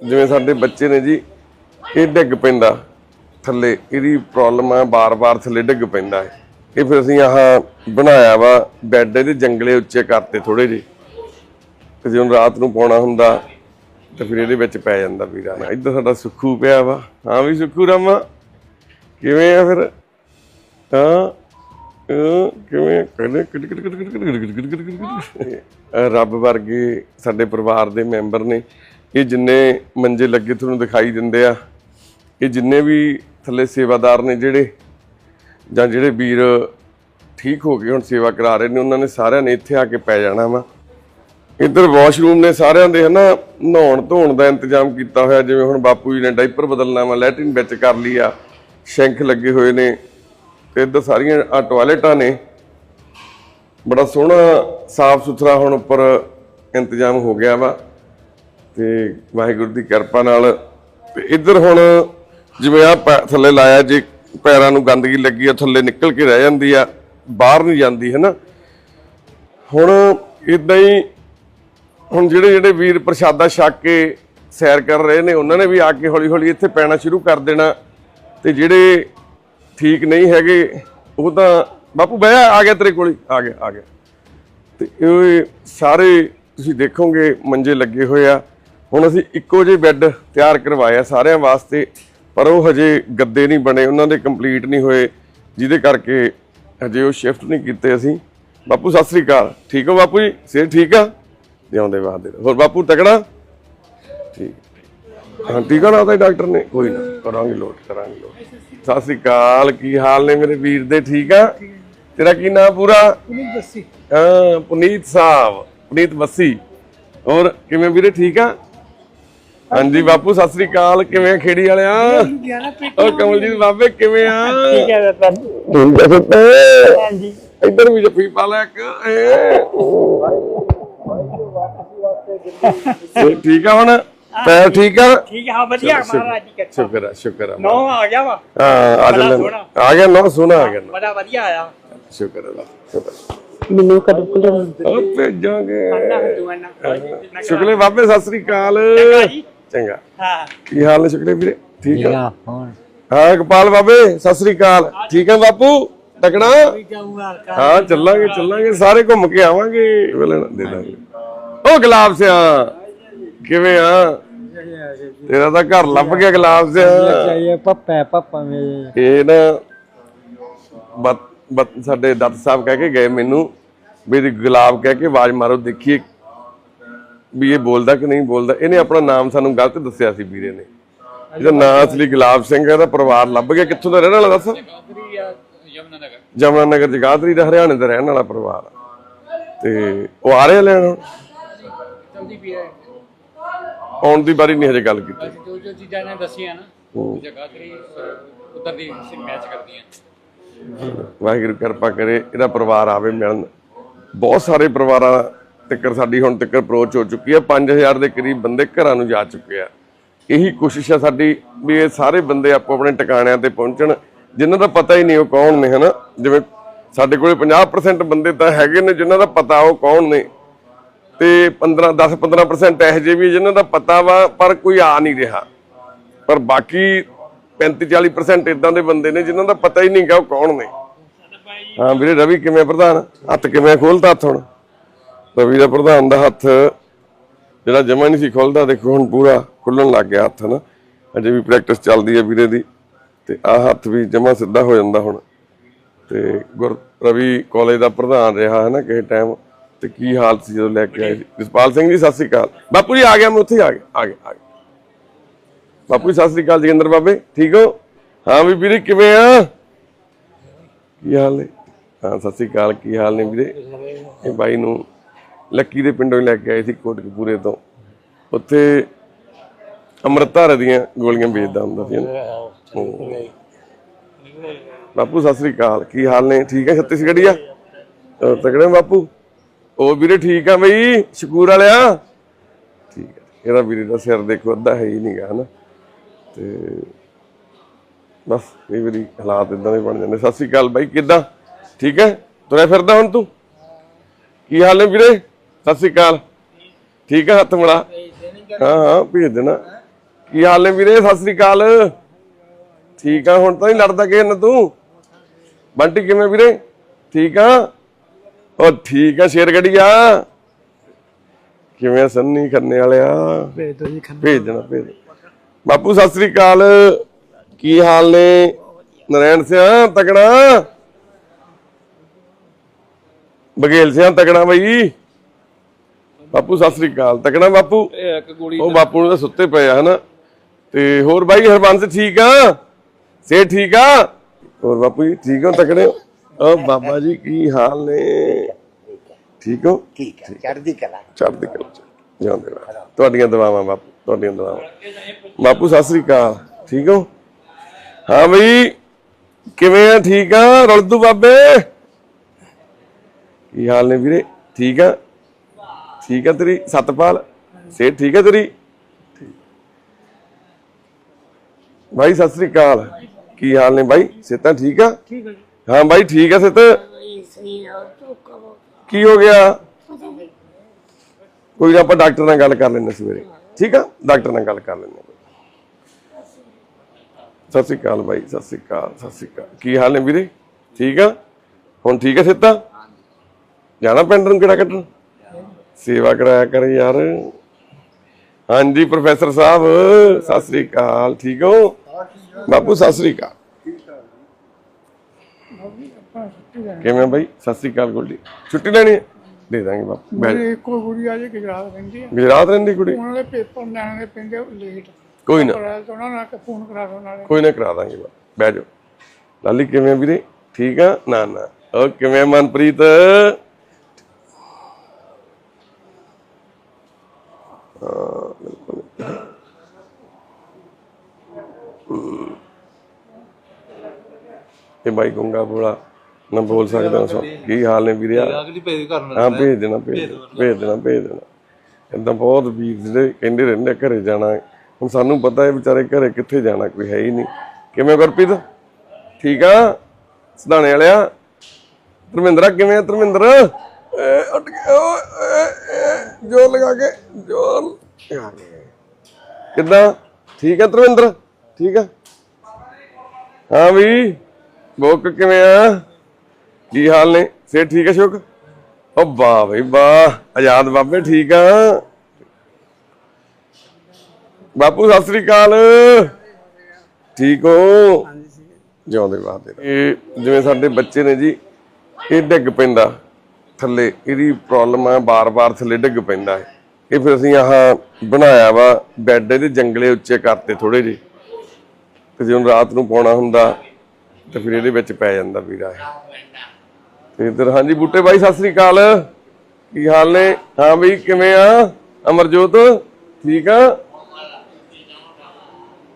ਜਿਵੇਂ ਸਾਡੇ ਬੱਚੇ ਨੇ ਜੀ ਇਹ ਡਿੱਗ ਪੈਂਦਾ ਥੱਲੇ ਇਹਦੀ ਪ੍ਰੋਬਲਮ ਆ ਬਾਰ-ਬਾਰ ਥੱਲੇ ਡਿੱਗ ਪੈਂਦਾ ਹੈ ਇਹ ਫਿਰ ਅਸੀਂ ਆਹ ਬਣਾਇਆ ਵਾ ਬੈੱਡ ਇਹਦੇ ਜੰਗਲੇ ਉੱਚੇ ਕਰਤੇ ਥੋੜੇ ਜਿਹੇ ਤੇ ਜਦੋਂ ਰਾਤ ਨੂੰ ਪਾਉਣਾ ਹੁੰਦਾ ਤੇ ਫਿਰ ਇਹਦੇ ਵਿੱਚ ਪੈ ਜਾਂਦਾ ਵੀਰਾ ਇੱਧਰ ਸਾਡਾ ਸੁੱਖੂ ਪਿਆ ਵਾ ਹਾਂ ਵੀ ਸੁੱਖੂ ਰਾਮਾ ਕਿਵੇਂ ਆ ਫਿਰ ਤਾਂ ਕਿਵੇਂ ਕਹਿੰਦੇ ਕਿਟ ਕਿਟ ਕਿਟ ਕਿਟ ਕਿਟ ਕਿਟ ਕਿਟ ਕਿਟ ਰੱਬ ਵਰਗੇ ਸਾਡੇ ਪਰਿਵਾਰ ਦੇ ਮੈਂਬਰ ਨੇ ਇਹ ਜਿੰਨੇ ਮੰਜੇ ਲੱਗੇ ਤੁਹਾਨੂੰ ਦਿਖਾਈ ਦਿੰਦੇ ਆ, ਇਹ ਜਿੰਨੇ ਵੀ ਥੱਲੇ ਸੇਵਾਦਾਰ ਨੇ ਜਿਹੜੇ, ਜਾਂ ਜਿਹੜੇ ਵੀਰ ਠੀਕ ਹੋ ਕੇ ਹੁਣ ਸੇਵਾ ਕਰਾ ਰਹੇ ਨੇ, ਉਹਨਾਂ ਨੇ ਸਾਰਿਆਂ ਨੇ ਇੱਥੇ ਆ ਕੇ ਪੈ ਜਾਣਾ ਵਾ। ਇੱਧਰ ਵਾਸ਼ਰੂਮ ਨੇ ਸਾਰਿਆਂ ਦੇ ਹਨਾ, ਨਹਾਉਣ ਧੋਣ ਦਾ ਇੰਤਜ਼ਾਮ ਕੀਤਾ ਹੋਇਆ, ਜਿਵੇਂ ਹੁਣ ਬਾਪੂ ਜੀ ਨੇ ਡਾਈਪਰ ਬਦਲਣਾ ਵਾ, ਲੈਟਰਿਨ ਵਿੱਚ ਕਰ ਲਈ ਆ, ਸ਼ੈਂਕ ਲੱਗੇ ਹੋਏ ਨੇ, ਤੇ ਇੱਧਰ ਸਾਰੀਆਂ ਆ ਟਾਇਲਟਾਂ ਨੇ। ਬੜਾ ਸੋਹਣਾ ਸਾਫ਼ ਸੁਥਰਾ ਹੁਣ ਉੱਪਰ ਇੰਤਜ਼ਾਮ ਹੋ ਗਿਆ ਵਾ। ਤੇ ਵਾਹਿਗੁਰੂ ਦੀ ਕਿਰਪਾ ਨਾਲ ਤੇ ਇੱਧਰ ਹੁਣ ਜਿਵੇਂ ਆ ਥੱਲੇ ਲਾਇਆ, ਜੇ ਪੈਰਾਂ ਨੂੰ ਗੰਦਗੀ ਲੱਗੀ ਆ, ਥੱਲੇ ਨਿਕਲ ਕੇ ਰਹਿ ਜਾਂਦੀ ਆ, ਬਾਹਰ ਨਹੀਂ ਜਾਂਦੀ, ਹੈ ਨਾ? ਹੁਣ ਇਦਾਂ ਹੀ ਹੁਣ ਜਿਹੜੇ ਜਿਹੜੇ ਵੀਰ ਪ੍ਰਸ਼ਾਦਾ ਛੱਕ ਕੇ ਸੈਰ ਕਰ ਰਹੇ ਨੇ, ਉਹਨਾਂ ਨੇ ਵੀ ਆ ਕੇ ਹੌਲੀ ਹੌਲੀ ਇੱਥੇ ਪੈਣਾ ਸ਼ੁਰੂ ਕਰ ਦੇਣਾ। ਤੇ ਜਿਹੜੇ ਠੀਕ ਨਹੀਂ ਹੈਗੇ, ਉਹ ਤਾਂ ਬਾਪੂ ਬਹਿ ਆ ਗਿਆ ਤੇਰੇ ਕੋਲ ਹੀ, ਆ ਗਿਆ ਆ ਗਿਆ। ਤੇ ਇਹ ਸਾਰੇ ਤੁਸੀਂ ਦੇਖੋਗੇ, ਮੰਜੇ ਲੱਗੇ ਹੋਏ ਆ। ਹੁਣ ਅਸੀਂ ਇੱਕੋ ਜਿਹੇ ਬੈੱਡ ਤਿਆਰ ਕਰਵਾਇਆ ਸਾਰਿਆਂ ਵਾਸਤੇ ਪਰ ਉਹ ਹਜੇ ਗੱਦੇ ਨਹੀਂ ਬਣੇ ਉਹਨਾਂ ਦੇ ਕੰਪਲੀਟ ਨਹੀਂ ਹੋਏ ਜਿਹਦੇ ਕਰਕੇ ਹਜੇ ਉਹ ਸ਼ਿਫਟ ਨਹੀਂ ਕੀਤੇ ਅਸੀਂ। ਬਾਪੂ ਸਤਿ ਸ੍ਰੀ ਅਕਾਲ। ਠੀਕ ਹੋ ਬਾਪੂ ਜੀ? ਸਿਹਤ ਠੀਕ ਆ? ਜਿਉਂਦੇ ਬਾਦੇ ਹੋਰ ਬਾਪੂ ਤਕੜਾ? ਠੀਕ। ਹਾਂ ਟੀਕਾ ਲਾਤਾ ਡਾਕਟਰ ਨੇ? ਕੋਈ ਨਾ ਕਰਾਂਗੇ ਲੋਟ ਕਰਾਂਗੇ ਲੋਟ ਸਤਿ ਸ੍ਰੀ ਅਕਾਲ ਕੀ ਹਾਲ ਨੇ ਮੇਰੇ ਵੀਰ ਦੇ? ਠੀਕ ਆ? ਤੇਰਾ ਕੀ ਨਾਮ ਪੂਰਾ? ਪੁਨੀਤ ਦੱਸੀ ਹਾਂ ਪੁਨੀਤ ਸਾਹਿਬ ਪੁਨੀਤ ਮੱਸੀ ਹੋਰ ਕਿਵੇਂ ਵੀਰੇ ਠੀਕ ਆ? ਹਾਂਜੀ ਬਾਪੂ ਸਤਿ ਸ੍ਰੀ ਅਕਾਲ। ਕਿਵੇਂ ਆ ਖੇੜੀ ਵਾਲਿਆ? ਓ ਕਮਲਜੀਤ ਬਾਬੇ ਕਿਵੇਂ ਆ? ਠੀਕ ਹੈ ਬਾਬਾ ਆ ਹਾਂਜੀ। ਇੱਧਰ ਵੀ ਜੱਫੀ ਪਾ ਲੈ ਇੱਕ। ਏ। ਠੀਕ ਆ ਹੁਣ? ਪੈਰ ਠੀਕ ਆ? ਠੀਕ ਹਾਂ ਵਧੀਆ ਮਹਾਰਾਜ ਜੀ ਕਿਰਪਾ। ਸ਼ੁਕਰ ਆ ਸ਼ੁਕਰ ਆ। ਨੋ ਆ ਗਿਆ ਵਾ। ਹਾਂ ਆ ਜਾ ਸੋਹਣਾ। ਆ ਗਿਆ ਨਾ ਸੋਹਣਾ ਆ ਗਿਆ ਬੜਾ ਵਧੀਆ ਆਇਆ। ਸ਼ੁਕਰ ਹੈ ਸ਼ੁਕਰ ਮੈਨੂੰ ਕਦੋਂ ਕੋਲ ਉਹ ਭੇਜਾਂਗੇ। ਸ਼ੁਕਲੇ ਬਾਬੇ ਸਤਿ ਸ੍ਰੀ ਅਕਾਲ। ਜੀ ਚੰਗਾ। ਹਾਂ। ਕੀ ਹਾਲ ਨੇ ਸ਼ੁਕਲੇ ਵੀਰੇ? ਠੀਕ ਆ? ਹੁਣ ਹਾਂ ਗੋਪਾਲ ਬਾਬੇ ਸਤਿ ਸ੍ਰੀ ਅਕਾਲ। ਠੀਕ ਆ ਬਾਪੂ? ਟਕਣਾ ਹਾਂ ਚੱਲਾਂਗੇ ਚੱਲਾਂਗੇ। ਸਾਰੇ ਘੁੰਮ ਕੇ ਆਵਾਂਗੇ ਵੇਲੇ ਨਾ ਦੇ ਦਾਂਗੇ। ਉਹ ਗੁਲਾਬ ਸਿਆ ਕਿਵੇਂ ਆ? ਤੇਰਾ ਤਾਂ ਘਰ ਲੱਭ ਗਿਆ ਗੁਲਾਬ ਸਿਆ। ਇਹ ਪੱਪਾ ਪੱਪਾ ਮੇ ਇਹ ਨਾ ਸਾਡੇ ਦੱਤ ਸਾਹਿਬ ਕਹਿ ਕੇ ਗਏ ਮੈਨੂੰ ਵੀ ਇਹਦੀ ਗੁਲਾਬ ਕਹਿ ਕੇ ਆਵਾਜ਼ ਮਾਰੋ ਦੇਖੀਏ ਵੀ ਇਹ ਬੋਲਦਾ ਕਿ ਨਹੀਂ ਬੋਲਦਾ ਇਹਨੇ ਆਪਣਾ ਨਾਮ ਸਾਨੂੰ ਗਲਤ ਦੱਸਿਆ ਸੀ ਵੀਰੇ ਨੇ। ਇਹਦਾ ਨਾਮ ਅਸਲੀ ਗੁਲਾਬ ਸਿੰਘ ਹੈ ਦਾ ਪਰਿਵਾਰ ਲੱਭ ਗਿਆ। ਕਿੱਥੋਂ ਦਾ ਰਹਿਣ ਵਾਲਾ ਦੱਸ? ਜਮਨਾ ਨਗਰ ਜਗਾਦਰੀ ਦਾ ਹਰਿਆਣੇ ਦਾ ਰਹਿਣ ਵਾਲਾ ਪਰਿਵਾਰ। ਤੇ ਉਹ ਆ ਰਿਹਾ ਲੈਣ ਆਉਣ ਦੀ ਬਾਰੀ ਨਹੀਂ ਹਜੇ ਗੱਲ ਕੀਤੀ। ਜੋ ਜੋ ਚੀਜ਼ਾਂ ਨੇ ਦੱਸੀਆਂ ਨਾ ਤੇਰੀ ਉਧਰ ਦੀ ਮੈਚ ਕਰਦੀਆਂ। ਵਾਹਿਗੁਰੂ ਕਿਰਪਾ ਕਰੇ ਇਹਦਾ ਪਰਿਵਾਰ ਆਵੇ ਮਿਲਣ। ਬਹੁਤ ਸਾਰੇ ਪਰਿਵਾਰਾਂ ਤੱਕਰ ਸਾਡੀ ਹੁਣ ਤੱਕ ਅਪਰੋਚ ਹੋ ਚੁੱਕੀ ਹੈ। 5000 ਦੇ ਕਰੀਬ ਬੰਦੇ ਘਰਾਂ ਨੂੰ ਜਾ ਚੁੱਕੇ ਆ। ਇਹੀ ਕੋਸ਼ਿਸ਼ ਹੈ ਸਾਡੀ ਵੀ ਇਹ ਸਾਰੇ ਬੰਦੇ ਆਪੋ ਆਪਣੇ ਟਿਕਾਣਿਆਂ ਤੇ ਪਹੁੰਚਣ। ਜਿਨ੍ਹਾਂ ਦਾ ਪਤਾ ਹੀ ਨਹੀਂ ਉਹ ਕੌਣ ਨੇ, ਹਨਾ? ਜਿਵੇਂ ਸਾਡੇ ਕੋਲੇ 50% ਬੰਦੇ ਤਾਂ ਹੈਗੇ ਨੇ, ਜਿਨ੍ਹਾਂ ਦਾ ਪਤਾ ਉਹ ਕੌਣ ਨੇ? ਤੇ 15 10 15% ਇਹੋ ਜਿਹੇ ਵੀ ਜਿਨ੍ਹਾਂ ਦਾ ਪਤਾ ਵਾ, ਪਰ ਕੋਈ ਆ ਨਹੀਂ ਰਿਹਾ। ਪਰ ਬਾਕੀ 35 40% ਇਦਾਂ ਦੇ ਬੰਦੇ ਨੇ ਜਿਨ੍ਹਾਂ ਦਾ ਪਤਾ ਹੀ ਨਹੀਂ ਉਹ ਕੌਣ ਨੇ। ਹਾਂ, ਵੀਰੇ ਰਵੀ ਕਿਵੇਂ ਪ੍ਰਧਾਨ? ਹੱਥ ਕਿਵੇਂ ਖੋਲਦਾ ਹੱਥ ਹੁਣ। ਰਵੀ ਦਾ ਪ੍ਰਧਾਨ ਦਾ ਹੱਥ ਜਿਹੜਾ ਜਮਾ ਨਹੀਂ ਸੀ ਖੁੱਲਦਾ, ਦੇਖੋ ਹੁਣ ਪੂਰਾ ਖੁੱਲਣ ਲੱਗ ਗਿਆ ਹੱਥ ਨਾ ਅਜੇ ਵੀ ਪ੍ਰੈਕਟਿਸ ਚੱਲਦੀ ਹੈ ਵੀਰੇ ਦੀ ਤੇ ਆ ਹੱਥ ਵੀ ਜਮਾ ਸਿੱਧਾ ਹੋ ਜਾਂਦਾ ਹੁਣ। ਤੇ ਗੁਰ ਰਵੀ ਕਾਲਜ ਦਾ ਪ੍ਰਧਾਨ ਰਿਹਾ ਹੈ ਨਾ ਕਿਸੇ ਟਾਈਮ ਤੇ ਕੀ ਹਾਲਤ ਸੀ ਜਦੋਂ ਲੈ ਕੇ ਆਏ? ਜਸਪਾਲ ਸਿੰਘ ਜੀ, ਸਤਿ ਸ੍ਰੀ ਅਕਾਲ। ਬਾਪੂ ਜੀ ਆ ਗਿਆ, ਮੈਂ ਉੱਥੇ ਆ ਗਿਆ ਆ ਗਿਆ ਆ ਗਿਆ। ਬਾਪੂ ਜੀ, ਸਤਿ ਸ੍ਰੀ ਅਕਾਲ ਜਗਿੰਦਰ ਬਾਬੇ, ਠੀਕ ਹੋ? ਹਾਂ ਵੀ ਵੀਰੇ, ਕਿਵੇਂ ਆ? ਕੀ ਹਾਲ ਨੇ? ਹਾਂ, ਸਤਿ ਸ੍ਰੀ ਅਕਾਲ, ਕੀ ਹਾਲ ਨੇ ਵੀਰੇ? ਇਹ ਬਾਈ ਨੂੰ ਲੱਕੀ ਦੇ ਪਿੰਡੋਂ ਲੈ ਕੇ ਆਏ ਸੀ ਕੋਟਕਪੂਰੇ ਤੋਂ। ਉੱਥੇ ਅੰਮ੍ਰਿਤਧਾਰੇ ਦੀਆਂ ਗੋਲੀਆਂ ਵੇਚਦਾ ਹੁੰਦਾ ਸੀ। ਨਾ। ਬਾਪੂ, ਸਤਿ ਸ੍ਰੀ ਅਕਾਲ। ਕੀ ਹਾਲ ਨੇ? ਠੀਕ ਹੈ ਛੱਤੀਸਗੜੀਆ ਅਹ ਤਕੜੇ ਹੋ ਬਾਪੂ? ਉਹ ਵੀਰੇ ਠੀਕ ਆ ਬਈ, ਸ਼ਕੂਰ ਵਾਲਿਆ? ਠੀਕ ਹੈ ਇਹਦਾ ਵੀਰੇ ਦਾ ਸਿਰ ਦੇਖੋ, ਅੱਧਾ ਹੈ ਹੀ ਨਹੀਂਗਾ ਹਨਾ। ਤੇ ਬਸ, ਕਈ ਵਾਰੀ ਹਾਲਾਤ ਇਦਾਂ ਦੇ ਬਣ ਜਾਂਦੇ। ਸਤਿ ਸ੍ਰੀ ਅਕਾਲ ਬਾਈ, ਕਿੱਦਾਂ? ਠੀਕ ਹੈ? ਤੁਰਿਆ ਫਿਰਦਾ ਹੁਣ ਤੂੰ? ਕੀ ਹਾਲ ਨੇ ਵੀਰੇ? ਸਤਿ ਸ੍ਰੀ ਅਕਾਲ। ਠੀਕ ਹੈ ਹੱਥ ਮਿਲਾ ਹਾਂ ਹਾਂ ਭੇਜ ਦੇਣਾ। ਕੀ ਹਾਲ ਨੇ ਵੀਰੇ? ਸਤਿ ਸ੍ਰੀ ਅਕਾਲ। ਠੀਕ ਆ ਹੁਣ ਤਾਂ ਨਹੀਂ ਲੜਦਾ ਕਿਸੇ ਨਾਲ ਤੂੰ? ਬੰਟੀ ਕਿਵੇਂ ਵੀਰੇ? ਠੀਕ ਆ? ਉਹ ਠੀਕ ਆ ਸ਼ੇਰ ਗੜੀਆ ਕਿਵੇਂ ਆ ਸੰਨੀ ਕਰਨੇ ਵਾਲਿਆ? ਭੇਜ ਦੋ ਜੀ ਖੰਨਾ ਭੇਜ ਦੇਣਾ ਭੇਜ। ਬਾਪੂ ਸਤਿ ਸ੍ਰੀ ਅਕਾਲ। ਕੀ ਹਾਲ ਨੇ? ਨਰੈਣ ਸਿਆ ਤਕੜਾ? ਬਗੇਲ ਸਿਆ ਤਕੜਾ ਬਈ। ਬਾਪੂ ਸਤਿ ਸ੍ਰੀ ਅਕਾਲ। ਤਕੜਾ ਬਾਪੂ? ਇਹ ਇੱਕ ਗੋਲੀ ਉਹ ਬਾਪੂ ਨੂੰ ਤਾਂ ਸੁੱਤੇ ਪਏ ਆ ਹਨਾ? ਤੇ ਹੋਰ ਬਾਈ ਹਰਬੰਸ ਠੀਕ ਆ? ਸੇ ਠੀਕ ਆ? ਹੋਰ ਬਾਪੂ ਜੀ ਠੀਕ ਹੋ ਤਕੜੇ ਹੋ? ਓ ਬਾਬਾ ਜੀ ਕੀ ਹਾਲ ਨੇ? ਠੀਕ ਹੋ? ਠੀਕ ਹੈ ਚੜ੍ਹਦੀ ਕਲਾ। ਚੜ੍ਹਦੀ ਕਲਾ ਚ ਜਿਉਂਦੇ ਰਹੋ। ਤੁਹਾਡੀਆਂ ਦੁਆਵਾਂ ਬਾਪੂ ਤੁਹਾਡੀਆਂ ਦੁਆਵਾਂ। ਬਾਪੂ ਸਤਿ ਸ੍ਰੀ ਅਕਾਲ। ਠੀਕ ਹੋ? ਹਾਂ ਬਈ ਕਿਵੇਂ ਆ? ਠੀਕ ਆ? ਰਲਦੂ ਬਾਬੇ। ਕੀ ਹਾਲ ਨੇ ਵੀਰੇ? ਠੀਕ ਆ? ਠੀਕ ਆ ਤੇਰੀ ਸਤਪਾਲ ਸੇ ਠੀਕ ਆ ਤੇਰੀ। ਭਾਈ ਸਤਿ ਸ੍ਰੀ ਅਕਾਲ। ਕੀ ਹਾਲ ਨੇ ਭਾਈ ਸੇਤਾ ਠੀਕ ਆ? ਠੀਕ ਹੈ ਹਾਂ ਭਾਈ ਠੀਕ ਆ ਸਿੱਤ ਕੀ ਹੋ ਗਿਆ? ਕੋਈ ਨਾ ਆਪਾਂ ਡਾਕਟਰ ਨਾਲ ਗੱਲ ਕਰ ਲੈਂਦੇ ਸਵੇਰੇ। ਠੀਕ ਆ? ਡਾਕਟਰ ਨਾਲ ਗੱਲ ਕਰ ਲੈਂਦੇ ਸਤਿ ਸ੍ਰੀ ਅਕਾਲ ਭਾਈ ਸਤਿ ਸ੍ਰੀ ਅਕਾਲ ਸਤਿ ਸ੍ਰੀ ਅਕਾਲ। ਕੀ ਹਾਲ ਨੇ ਵੀਰੇ? ਠੀਕ ਆ? ਹੁਣ ਠੀਕ ਆ ਸਿੱਤਾ ਜਾਣਾ ਪਿੰਡ ਨੂੰ ਕਿਹੜਾ ਕੱਢਣ? ਸੇਵਾ ਕਰਾਇਆ ਕਰ ਯਾਰ। ਹਾਂਜੀ ਪ੍ਰੋਫੈਸਰ ਸਾਹਿਬ ਸਤਿ ਸ੍ਰੀ ਅਕਾਲ। ਠੀਕ ਹੋ? ਬਾਪੂ ਸਤਿ ਸ੍ਰੀ ਅਕਾਲ। ਕਿਵੇਂ ਬਾਈ? ਸਤਿ ਸ੍ਰੀ ਅਕਾਲ ਗੋਲਡੀ ਛੁੱਟੀ ਲੈਣੀ ਹੈ? ਦੇ ਦਾਂਗੇ ਬਾਪੂ ਮੇਰੇ ਇੱਕੋ ਗੁੜੀ ਆ ਜੇ ਗੁਜਰਾਤ ਰਹਿੰਦੀ ਆ। ਗੁਜਰਾਤ ਰਹਿੰਦੀ ਕੁੜੀ ਉਹਨਾਂ ਦੇ ਪੇਪਰ ਲੈਣ ਦੇ ਪੈਂਦੇ ਲੇਟ। ਕੋਈ ਨਾ। ਉਹਨਾਂ ਨਾਲ ਫੋਨ ਕਰਾ ਦੋ ਨਾਲੇ। ਕੋਈ ਨਾ ਕਰਾ ਦਾਂਗੇ ਬਾ ਬਹਿ ਜਾਓ। ਲਾਲੀ ਕਿਵੇਂ ਵੀਰੇ? ਠੀਕ ਆ? ਨਾ ਨਾ। ਉਹ ਕਿਵੇਂ ਮਨਪ੍ਰੀਤ? ਇਹ ਬਾਈ ਗੁੰਗਾ ਬੋਲਾ ਨਾ ਬੋਲ ਸਕਦਾ ਸੋ ਕੀ ਹਾਲ ਨੇ ਵੀਰੇ? ਅਗਲੀ ਪੇਜ ਕਰਨ ਹਾਂ ਭੇਜ ਦੇਣਾ ਭੇਜ ਦੇਣਾ ਭੇਜ ਦੇਣਾ ਭੇਜ ਦੇਣਾ। ਏਦਾਂ ਬਹੁਤ ਵੀਰ ਜਿਹੜੇ ਕਹਿੰਦੇ ਰਹਿੰਦੇ ਘਰੇ ਜਾਣਾ। ਹੁਣ ਸਾਨੂੰ ਪਤਾ ਹੈ ਵਿਚਾਰੇ ਘਰੇ ਕਿੱਥੇ ਜਾਣਾ ਕੋਈ ਹੈ ਹੀ ਨਹੀਂ। ਕਿਵੇਂ ਗੁਰਪ੍ਰੀਤ? ਠੀਕ ਆ? ਸਦਾਣੇ ਵਾਲਿਆ? ਧਰਮਿੰਦਰਾ ਕਿਵੇਂ ਆ ਧਰਮਿੰਦਰ? ਉੱਠ ਕੇ ਜ਼ੋਰ ਲਗਾ ਕੇ ਜ਼ੋਰ। ਕਿੱਦਾਂ? ਠੀਕ ਆ ਧਰਮਿੰਦਰ? ਠੀਕ ਆ? ਹਾਂ ਵੀ। ਬੋਕ ਕਿਵੇਂ ਆ? ਕੀ ਹਾਲ ਨੇ? ਸੇ ਠੀਕ ਹੈ ਸ਼ੁਕ? ਓ ਵਾਹ ਬਈ ਵਾਹ, ਆਜ਼ਾਦ ਬਾਬੇ ਠੀਕ ਆ। ਬਾਪੂ, ਸਤਿ ਸ੍ਰੀ ਅਕਾਲ। ਠੀਕ ਹੋ? ਜਿਉਂਦੇ ਵਾਦੇ ਇਹ ਜਿਵੇਂ ਸਾਡੇ ਬੱਚੇ ਨੇ ਜੀ, ਇਹ ਡਿੱਗ ਪੈਂਦਾ। ਥੱਲੇ, ਇਹਦੀ ਪ੍ਰੋਬਲਮ ਆ, ਬਾਰ-ਬਾਰ ਥੱਲੇ ਡਿੱਗ ਪੈਂਦਾ ਹੈ ਇਹ ਫਿਰ ਅਸੀਂ ਆਹ ਬਣਾਇਆ ਵਾ, ਬੈੱਡ ਇਹਦੇ ਜੰਗਲੇ ਉੱਚੇ ਕਰਤੇ ਥੋੜੇ ਜਿਹੇ। ਤੇ ਜਦੋਂ ਰਾਤ ਨੂੰ ਪਾਉਣਾ ਹੁੰਦਾ ਤੇ ਫਿਰ ਇਹਦੇ ਵਿੱਚ ਪੈ ਜਾਂਦਾ ਵੀਰਾ ਤੇ ਇਧਰ, ਹਾਂਜੀ, ਬੂਟੇ ਬਾਈ, ਸਤਿ ਸ੍ਰੀ ਅਕਾਲ। ਕੀ ਹਾਲ ਨੇ? ਹਾਂ ਬਈ, ਕਿਵੇਂ ਆ? ਅਮਰਜੋਤ, ਠੀਕ ਆ?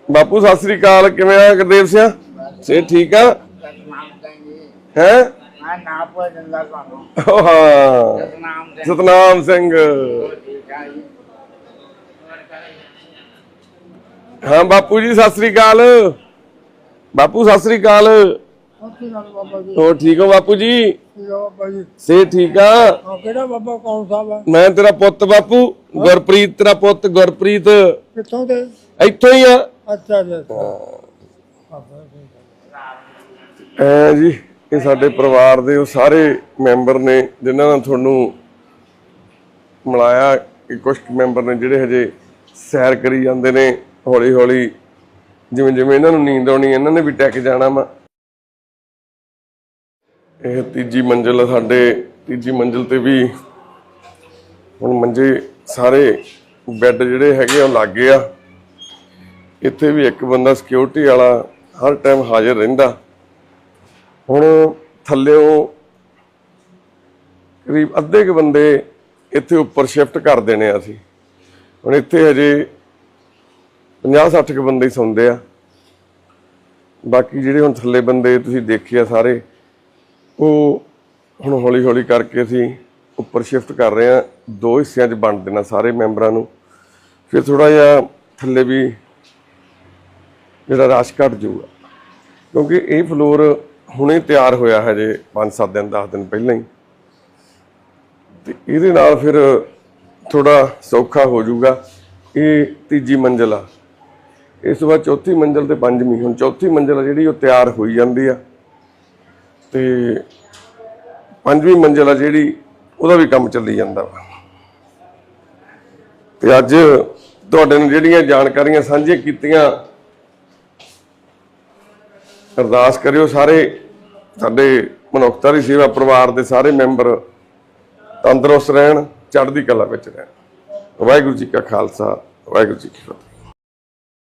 ਬਾਪੂ, ਸਤਿ ਸ੍ਰੀ ਅਕਾਲ। ਕਿਵੇਂ ਆ ਗੁਰਦੇਵ ਸਿਆ? ਸੇ ਠੀਕ ਆ? ਹੈ? ਮੈਂ ਹਾਂ। ਸਤਨਾਮ ਸਿੰਘ। ਹਾਂ, ਬਾਪੂ ਜੀ, ਸਤਿ ਸ੍ਰੀ ਅਕਾਲ। ਬਾਪੂ ਸਤਿ ਸ੍ਰੀ ਅਕਾਲ। ਹੋਰ ਠੀਕ ਹੋ ਬਾਪੂ ਜੀ? ਸੇ ਠੀਕ ਆ? ਕਿਹੜਾ ਬਾਬਾ ਕੌਣ ਸਾਹਿਬ ਆ? ਮੈਂ ਤੇਰਾ ਪੁੱਤ ਬਾਪੂ ਗੁਰਪ੍ਰੀਤ ਤੇਰਾ ਪੁੱਤ ਗੁਰਪ੍ਰੀਤ। ਕਿੱਥੋਂ ਦੇ? ਇੱਥੋਂ ਹੀ ਆ। ਅੱਛਾ ਜੀ ਐ ਜੀ ਇਹ ਸਾਡੇ ਪਰਿਵਾਰ ਦੇ ਉਹ ਸਾਰੇ ਮੈਂਬਰ ਨੇ ਜਿਨ੍ਹਾਂ ਨਾਲ ਤੁਹਾਨੂੰ ਮਿਲਾਇਆ ਕੁਝ ਮੈਂਬਰ ਨੇ ਜਿਹੜੇ ਹਜੇ ਸੈਰ ਕਰੀ ਜਾਂਦੇ ਨੇ ਹੌਲੀ ਹੌਲੀ ਜਿਵੇਂ ਜਿਵੇਂ ਇਹਨਾਂ ਨੂੰ ਨੀਂਦ ਆਉਣੀ, ਇਹਨਾਂ ਨੇ ਵੀ ਟੈਕ ਜਾਣਾ ਵਾ। ਇਹ ਤੀਜੀ ਮੰਜ਼ਿਲ ਆ ਸਾਡੇ, ਤੀਜੀ ਮੰਜ਼ਿਲ ਤੇ ਵੀ ਹੁਣ ਮੰਜੇ ਸਾਰੇ ਬੈੱਡ ਜਿਹੜੇ ਹੈਗੇ ਆ ਉਹ ਲੱਗੇ ਆ। ਇੱਥੇ ਵੀ ਇੱਕ ਬੰਦਾ ਸਿਕਿਉਰਿਟੀ ਵਾਲਾ ਹਰ ਟਾਈਮ ਹਾਜ਼ਰ ਰਹਿੰਦਾ। ਹੁਣ ਥੱਲਿਓਂ ਕਰੀਬ ਅੱਧੇ ਕੁ ਬੰਦੇ ਇੱਥੇ ਉੱਪਰ ਸ਼ਿਫਟ ਕਰ ਦੇਣੇ ਆ ਅਸੀਂ। ਹੁਣ ਇੱਥੇ ਹਜੇ 50 60 ਕੁ ਬੰਦੇ ਹੀ ਸੌਂਦੇ ਆ। ਬਾਕੀ ਜਿਹੜੇ ਹੁਣ ਥੱਲੇ ਬੰਦੇ ਤੁਸੀਂ ਦੇਖੇ ਆ ਸਾਰੇ, ਉਹ ਹੁਣ ਹੌਲੀ ਹੌਲੀ ਕਰਕੇ ਅਸੀਂ ਉੱਪਰ ਸ਼ਿਫਟ ਕਰ ਰਹੇ ਆ। ਦੋ ਹਿੱਸਿਆਂ 'ਚ ਵੰਡ ਦੇਣਾ ਸਾਰੇ ਮੈਂਬਰਾਂ ਨੂੰ। ਫਿਰ ਥੋੜਾ ਜਿਹਾ ਥੱਲੇ ਵੀ ਜਿਹੜਾ ਰਸ਼ ਘਟ ਜਾਊਗਾ। ਕਿਉਂਕਿ ਇਹ ਫਲੋਰ ਹੁਣੇ ਤਿਆਰ ਹੋਇਆ ਹੈ ਜੇ 5-7 ਦਿਨ 10 ਦਿਨ ਪਹਿਲਾਂ ਹੀ। ਤੇ ਇਹਦੇ ਨਾਲ ਫਿਰ ਥੋੜਾ ਸੌਖਾ ਹੋ ਜਾਊਗਾ। ਇਹ ਤੀਜੀ ਮੰਜ਼ਿਲ ਆ। ਇਸ ਤੋਂ ਬਾਅਦ ਚੌਥੀ ਮੰਜ਼ਲ ਤੇ ਪੰਜਵੀਂ, ਹੁਣ ਚੌਥੀ ਮੰਜ਼ਲ ਆ ਜਿਹੜੀ ਉਹ ਤਿਆਰ ਹੋਈ ਜਾਂਦੀ ਆ। ਤੇ ਪੰਜਵੀਂ ਮੰਜ਼ਲ ਆ ਜਿਹੜੀ ਉਹਦਾ ਵੀ ਕੰਮ ਚੱਲੀ ਜਾਂਦਾ ਵਾ। ਤੇ ਅੱਜ ਤੁਹਾਡੇ ਨੂੰ ਜਿਹੜੀਆਂ ਜਾਣਕਾਰੀਆਂ ਸਾਂਝੀਆਂ ਕੀਤੀਆਂ, ਅਰਦਾਸ ਕਰਿਓ ਸਾਰੇ ਸਾਡੇ ਮਨੁੱਖਤਾ ਦੀ ਸੇਵਾ ਪਰਿਵਾਰ ਦੇ ਸਾਰੇ ਮੈਂਬਰ ਤੰਦਰੁਸਤ ਰਹਿਣ, ਚੜ੍ਹਦੀ ਕਲਾ ਵਿੱਚ ਰਹਿਣ। ਵਾਹਿਗੁਰੂ ਜੀ ਕਾ ਖਾਲਸਾ, ਵਾਹਿਗੁਰੂ ਜੀ ਕੀ ਫਤਿਹ।